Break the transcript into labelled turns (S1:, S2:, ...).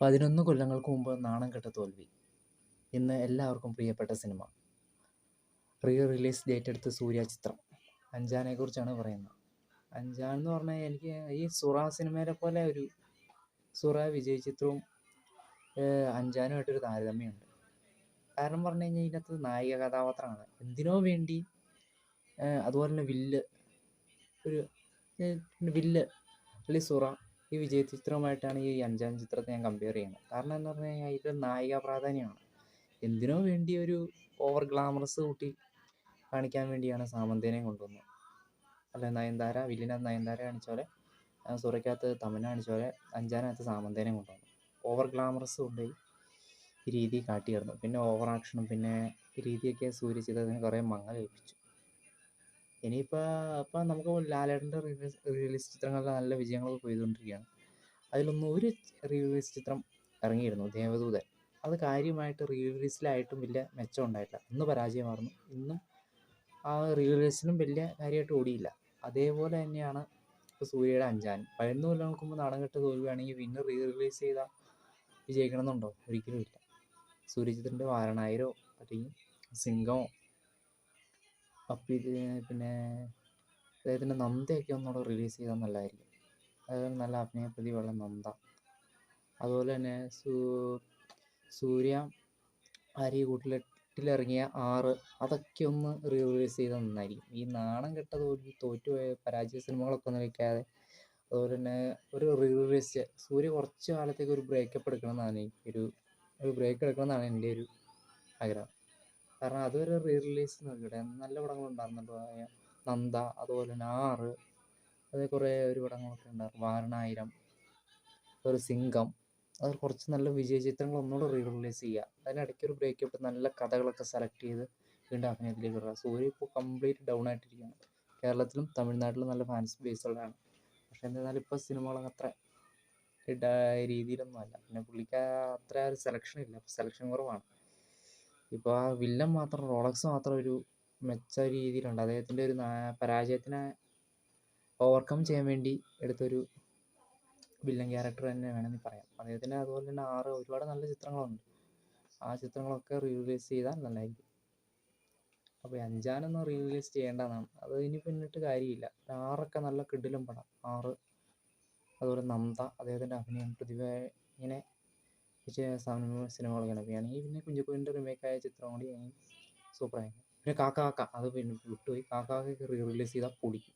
S1: പതിനൊന്ന് കൊല്ലങ്ങൾക്ക് മുമ്പ് നാണം കെട്ട തോൽവി. ഇന്ന് എല്ലാവർക്കും പ്രിയപ്പെട്ട സിനിമ. റീ റിലീസ് ഡേറ്റ് എടുത്ത് സൂര്യ ചിത്രം. അഞ്ചാനെ കുറിച്ചാണ് പറയുന്നത്. അഞ്ചാൻ എന്ന് പറഞ്ഞാൽ എനിക്ക് ഈ സുറ സിനിമയിലെ പോലെ ഒരു സുറ വിജയ് ചിത്രവും അഞ്ചാനുമായിട്ടൊരു താരതമ്യമുണ്ട്. കാരണം പറഞ്ഞു കഴിഞ്ഞാൽ ഇതിനകത്ത് നായിക കഥാപാത്രമാണ് എന്തിനോ വേണ്ടി അതുപോലെ തന്നെ വില്ല് ഒരു വില്ല് അല്ലെങ്കിൽ സുറ ഈ വിജയ ചിത്രവുമായിട്ടാണ് ഈ അഞ്ചാം ചിത്രത്തെ ഞാൻ കമ്പയർ ചെയ്യുന്നത്. കാരണം എന്ന് പറഞ്ഞു കഴിഞ്ഞാൽ ഇത് നായിക പ്രാധാന്യമാണ്. എന്തിനോ വേണ്ടി ഒരു ഓവർ ഗ്ലാമറസ് കൂട്ടി കാണിക്കാൻ വേണ്ടിയാണ് സാമന്തേനെ കൊണ്ടുവന്നത്. അല്ല നയൻതാര വില്ലിനകത്ത് നയൻതാര കാണിച്ച പോലെ സൂറയ്ക്കകത്ത് തമന്ന കാണിച്ച പോലെ അഞ്ചാനകത്ത് സാമന്തേനെ കൊണ്ടുവന്നു. ഓവർ ഗ്ലാമറസ് കൊണ്ടുപോയി ഈ രീതി കാട്ടിയായിരുന്നു. പിന്നെ ഓവർ ആക്ഷനും പിന്നെ ഈ രീതിയൊക്കെ സൂര്യ ചിത്രത്തിന് കുറേ ഏൽപ്പിച്ചു ഇനിയിപ്പോൾ ഇപ്പം നമുക്ക് ലാലേട്ടന്റെ റിലീസ് ചിത്രങ്ങളിൽ നല്ല വിജയങ്ങളൊക്കെ പോയതുകൊണ്ടിരിക്കുകയാണ്. അതിലൊന്നും ഒരു റിലീസ് ചിത്രം ഇറങ്ങിയിരുന്നു ദേവദൂതൻ. അത് കാര്യമായിട്ട് റിലീസിലായിട്ടും വലിയ മെച്ചം ഉണ്ടായിട്ടില്ല. അന്ന് പരാജയമായിരുന്നു ഇന്നും ആ റിലീസിനും വലിയ കാര്യമായിട്ട് ഓടിയില്ല. അതേപോലെ തന്നെയാണ് ഇപ്പോൾ സൂര്യയുടെ അഞ്ചാൻ. പതിനൊന്ന് കൊല്ലം നോക്കുമ്പോൾ നാടൻ കെട്ട് തോൽവിയാണെങ്കിൽ പിന്നെ റീ റിലീസ് ചെയ്താൽ വിജയിക്കണമെന്നുണ്ടോ? ഒരിക്കലും ഇല്ല. സൂര്യചിത്രന്റെ വാരണായിരോ അല്ലെങ്കിൽ സിംഗമോ അപ്പം പിന്നെ അദ്ദേഹത്തിന്റെ നന്ദയൊക്കെ ഒന്നുകൂടെ റിലീസ് ചെയ്താൽ നല്ലതായിരിക്കും. അതായത് നല്ല അഭിനയ പ്രതിഭയുള്ള നന്ദ. അതുപോലെ തന്നെ സൂ സൂര്യ കൂട്ടിലിറങ്ങിയ ആറ് അതൊക്കെ ഒന്ന് റിലീസ് ചെയ്താൽ നന്നായിരിക്കും. ഈ നാണം കെട്ട തോൽവി തോറ്റുപോയ പരാജയ സിനിമകളൊക്കെ ഒന്നും വയ്ക്കാതെ അതുപോലെ തന്നെ ഒരു റീ റിലീസ് സൂര്യ കുറച്ച് കാലത്തേക്ക് ഒരു ബ്രേക്കപ്പ് എടുക്കണമെന്നാണ് ഒരു ഒരു ബ്രേക്ക് എടുക്കണമെന്നാണ് എന്റെ ഒരു ആഗ്രഹം. കാരണം അതൊരു റീ റിലീസ് നോക്കിയിട്ട് നല്ല പടങ്ങൾ ഉണ്ടായിരുന്നുണ്ട് നന്ദ അതുപോലെ തന്നെ അത് കുറേ ഒരു പടങ്ങളൊക്കെ ഉണ്ടായിരുന്നു. വാരണായിരം ഒരു സിംഗം. അത് കുറച്ച് നല്ല വിജയ ചിത്രങ്ങൾ ഒന്നുകൂടെ റീ റിലീസ് ചെയ്യുക അതിനിടയ്ക്ക് ഒരു ബ്രേക്കപ്പ് നല്ല കഥകളൊക്കെ സെലക്ട് ചെയ്ത് വീണ്ടും അഭിനയത്തിലേക്ക് വരിക സൂര്യ ഇപ്പോൾ കംപ്ലീറ്റ് ഡൗൺ ആയിട്ടിരിക്കുകയാണ്. കേരളത്തിലും തമിഴ്നാട്ടിലും നല്ല ഫാൻസ് ബേസ് ഉള്ളതാണ്. പക്ഷെ എന്നിരുന്നാലും ഇപ്പോൾ സിനിമകളൊക്കെ അത്ര രീതിയിലൊന്നും അല്ല. പിന്നെ പുള്ളിക്ക് അത്ര ഒരു സെലക്ഷൻ ഇല്ല. സെലക്ഷൻ കുറവാണ്. ഇപ്പോൾ ആ വില്ലൻ മാത്രം റോളക്സ് മാത്രം ഒരു മെച്ച രീതിയിലുണ്ട്. അദ്ദേഹത്തിന്റെ ഒരു പരാജയത്തിനെ ഓവർകം ചെയ്യാൻ വേണ്ടി എടുത്തൊരു വില്ലൻ ക്യാരക്ടർ തന്നെ വേണമെങ്കിൽ പറയാം. അദ്ദേഹത്തിന്റെ അതുപോലെ തന്നെ ആറ് ഒരുപാട് നല്ല ചിത്രങ്ങളുണ്ട്. ആ ചിത്രങ്ങളൊക്കെ റീ റിലീസ് ചെയ്താൽ നല്ലതായിരിക്കും അപ്പോൾ അഞ്ചാനൊന്നും റീ റിലീസ് ചെയ്യേണ്ടതാണ് അത് ഇനി പിന്നിട്ട് കാര്യമില്ല. ആറൊക്കെ നല്ല കിടിലും പടം. ആറ് അതുപോലെ നന്ദ അദ്ദേഹത്തിന്റെ അഭിനയം പ്രതിഭ ഇങ്ങനെ സിനിമകളൊക്കെയാണ് വേണമെങ്കിൽ പിന്നെ കുഞ്ചുക്കോവിന്റെ റിമേക്കായ ചിത്രം കൂടി സൂപ്പറായിരുന്നു പിന്നെ കാക്ക കാക്ക അത് പിന്നെ വിട്ടുപോയി. കാക്ക റീ റിലീസ് ചെയ്താൽ പൊളിക്കും.